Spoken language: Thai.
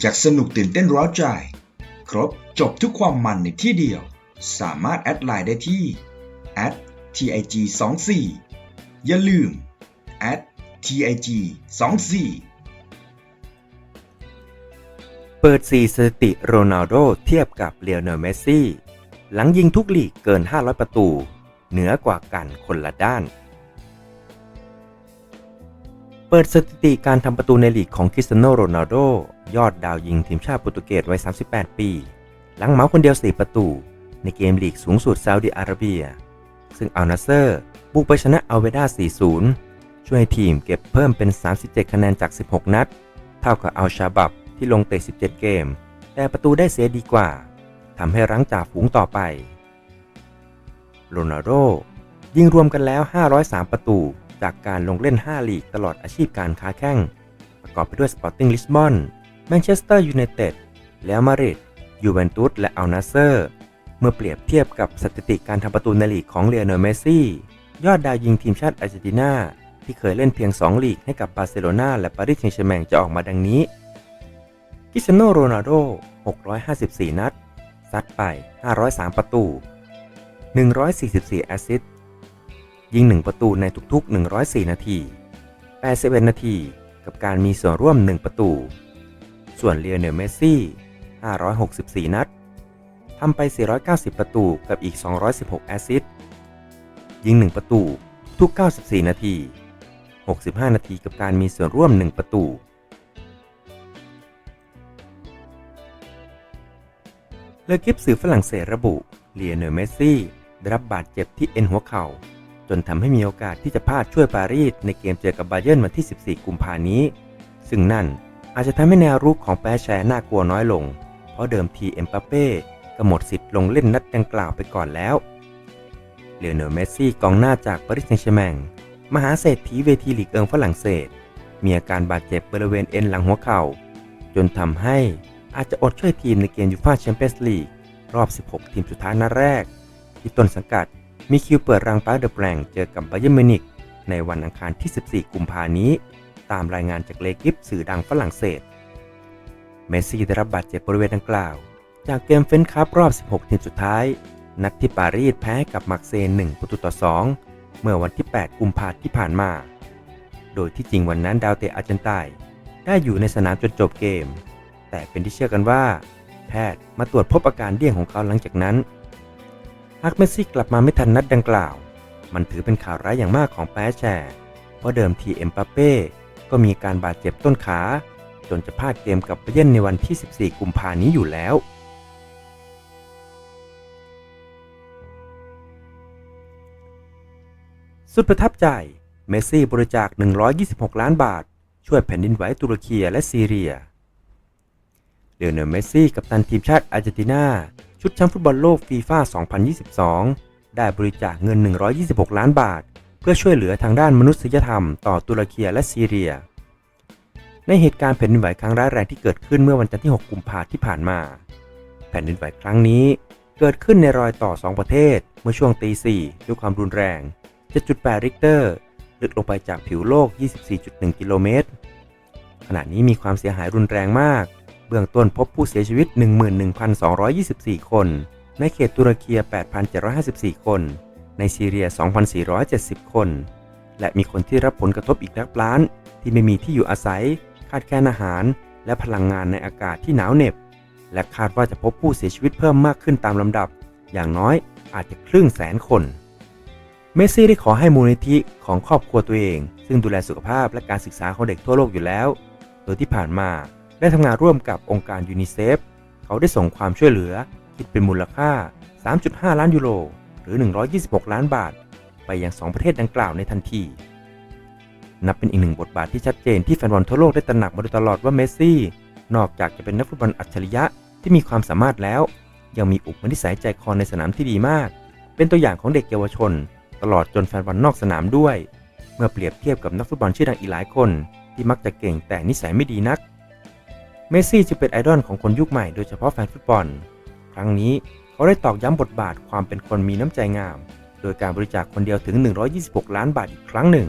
อยากสนุกตื่นเต้นร้าวใจ ครบจบทุกความมันในที่เดียว สามารถแอดไลน์ได้ที่ @tig 2 4 อย่าลืม @tig 2 4 เปิด4สถิติโรนัลโดเทียบกับเลโ n ลเมสซี่ หลังยิงทุกลีกเกิน 500 ประตู เหนือกว่ากันคนละด้าน เปิดสถิติการทำประตูในลีกของคริสเตียโนโรนัลโด ยอดดาวยิงทีมชาติโปรตุเกสวัย 38 ปี หลังเหมาคนเดียว 4 ประตู ในเกมลีกสูงสุดซาอุดิอาระเบีย ซึ่งอัลนาเซอร์บุกไปชนะอัลเวดา 4-0 ช่วยทีมเก็บเพิ่มเป็น 37 คะแนนจาก 16 นัด เท่ากับอัลชาบับที่ลงเตะ 17 เกม แต่ประตูได้เสียดีกว่าทำให้รั้งจ่าฝูงต่อไปโรนัลโดยิงรวมกันแล้ว 503 ประตูจากการลงเล่น 5 ลีกตลอดอาชีพการค้าแข้ง ประกอบไปด้วยสปอร์ติ้งลิสบอน แมนเชสเตอร์ยูไนเต็ดแล้วมาดริดยูเวนตุสและอัลนาเซอร์ เมื่อเปรียบเทียบกับสถิติการทำประตูในลีกของเลโอเนเมซี่ ยอดดาวยิงทีมชาติอาร์เจนตินาที่เคยเล่นเพียง 2 ลีกให้กับบาร์เซโลนาและปารีสแซงต์แชร์แมงจะออกมาดังนี้คริสเตียโนโรนัลโด 654 นัด ซัดไป 503 ประตู 144 แอสซิสต์ยิง 1 ประตูในทุกๆ 104 นาที 81 นาที กับการมีส่วนร่วม 1 ประตู ส่วนเลียเนลเมสซี่ 564 นัด ทำไป 490 ประตูกับอีก 216 แอสซิสต์ยิง 1 ประตูทุก 94 นาที 65 นาทีกับการมีส่วนร่วม 1 ประตู เลกิฟสื่อฝรั่งเศสระบุเลียเนลเมสซี่ ได้รับบาดเจ็บที่เอ็นหัวเข่า จนทำให้มีโอกาสที่จะพลาดช่วยปารีสในเกมเจอกับบาเยิร์นวันที่ 14 กุมภานี้ ซึ่งนั่น อาจจะทำให้แนวรุกของแปรแชน่ากลัวน้อยลง เพราะเดิมทีเอ็มปาเป้ก็หมดสิทธิ์ลงเล่นนัดดังกล่าวไปก่อนแล้วเลียเนเมสซี่กองหน้าจากปารีสแซงต์แชร์แมงมหาเศรษฐีเวทีลีกเอิงฝรั่งเศส มีอาการบาดเจ็บบริเวณเอ็นหลังหัวเข่า จนทำให้อาจจะอดช่วยทีมในเกมยูฟ่าแชมเปี้ยนส์ลีกรอบ 16 ทีมสุดท้ายนัดแรก ที่ต้นสังกัดมีคิวเปิดรังปาร์เดอแปลงเจอกับไบเยอร์มิวนิกในวันอังคารที่ 14 กุมภานี้ ตามรายงานจากเลกิฟสื่อดังฝรั่งเศส เมสซี่ได้รับบาดเจ็บบริเวณดังกล่าว จากเกมเฟนคัพรอบ 16 ทีมสุดท้าย นัดที่ปารีสแพ้กับมักเซน1ประตูต่อ 2 เมื่อวันที่ 8 กุมภาพันธ์ที่ผ่านมา โดยที่จริงวันนั้นดาวเตะอาร์เจนตายได้อยู่ในสนามจนจบเกม แต่เป็นที่เชื่อกันว่า แพทย์มาตรวจพบอาการเดี่ยงของเขาหลังจากนั้น หากเมสซี่กลับมาไม่ทันนัดดังกล่าว มันถือเป็นข่าวร้ายอย่างมากของแปรแชร์เพราะเดิมทีเอ็มปาเป้ ก็มีการบาดเจ็บต้นขา จนจะพลาดเกมกับเบเยนในวันที่ 14 กุมภานี้อยู่แล้ว สุดประทับใจ เมสซี่บริจาค 126 ล้านบาท ช่วยแผ่นดินไหวตุรกีและซีเรียเลโอเนลเมสซี่กับตันทีมชาติอาร์เจนตินา ชุดแชมป์ฟุตบอลโลกฟีฟ่า2022 ได้บริจาคเงิน 126 ล้านบาท เพื่อช่วยเหลือทางด้านมนุษยธรรมต่อตุรกีและซีเรีย ในเหตุการณ์แผ่นดินไหวครั้งร้ายแรงที่เกิดขึ้นเมื่อวันจันทร์ที่ 6 กุมภาพันธ์ที่ผ่านมา แผ่นดินไหวครั้งนี้เกิดขึ้นในรอยต่อ 2 ประเทศ เมื่อช่วงตี4ด้วยความรุนแรง 7.8 ริกเตอร์ลึกลงไปจากผิวโลก 24.1 กิโลเมตร ขณะนี้มีความเสียหายรุนแรงมาก เบื้องต้นพบผู้เสียชีวิต 11,224 คน ในเขตตุรกี8,754 คน ในซีเรีย 2,470 คน และมีคนที่รับผลกระทบอีกนับล้าน ที่ไม่มีที่อยู่อาศัย ขาดแคลนอาหาร และพลังงานในอากาศที่หนาวเหน็บ และคาดว่าจะพบผู้เสียชีวิตเพิ่มมากขึ้นตามลำดับ อย่างน้อยอาจจะครึ่งแสนคน เมสซี่ได้ขอให้มูลนิธิของครอบครัวตัวเอง ซึ่งดูแลสุขภาพและการศึกษาของเด็กทั่วโลกอยู่แล้ว โดยที่ผ่านมาได้ทำงานร่วมกับองค์การยูนิเซฟ เขาได้ส่งความช่วยเหลือคิดเป็นมูลค่า 3.5 ล้านยูโร รือ 126 ล้านบาท ไปยัง 2 ประเทศดังกล่าวในทันที นับเป็นอีกหนึ่งบทบาทที่ชัดเจนที่แฟนบอลทั่วโลกได้ตระหนักมาโดยตลอดว่าเมสซี่ นอกจากจะเป็นนักฟุตบอลอัจฉริยะที่มีความสามารถแล้ว ยังมีอุปนิสัยใจคอในสนามที่ดีมาก เป็นตัวอย่างของเด็กเยาวชน ตลอดจนแฟนบอลนอกสนามด้วย เมื่อเปรียบเทียบกับนักฟุตบอลชื่อดังอีกหลายคน ที่มักจะเก่งแต่นิสัยไม่ดีนัก เมสซี่จึงเป็นไอดอลของคนยุคใหม่โดยเฉพาะแฟนฟุตบอล ครั้งนี้ เขาได้ตอกย้ำบทบาทความเป็นคนมีน้ำใจงาม โดยการบริจาคคนเดียวถึง 126 ล้านบาทอีกครั้งหนึ่ง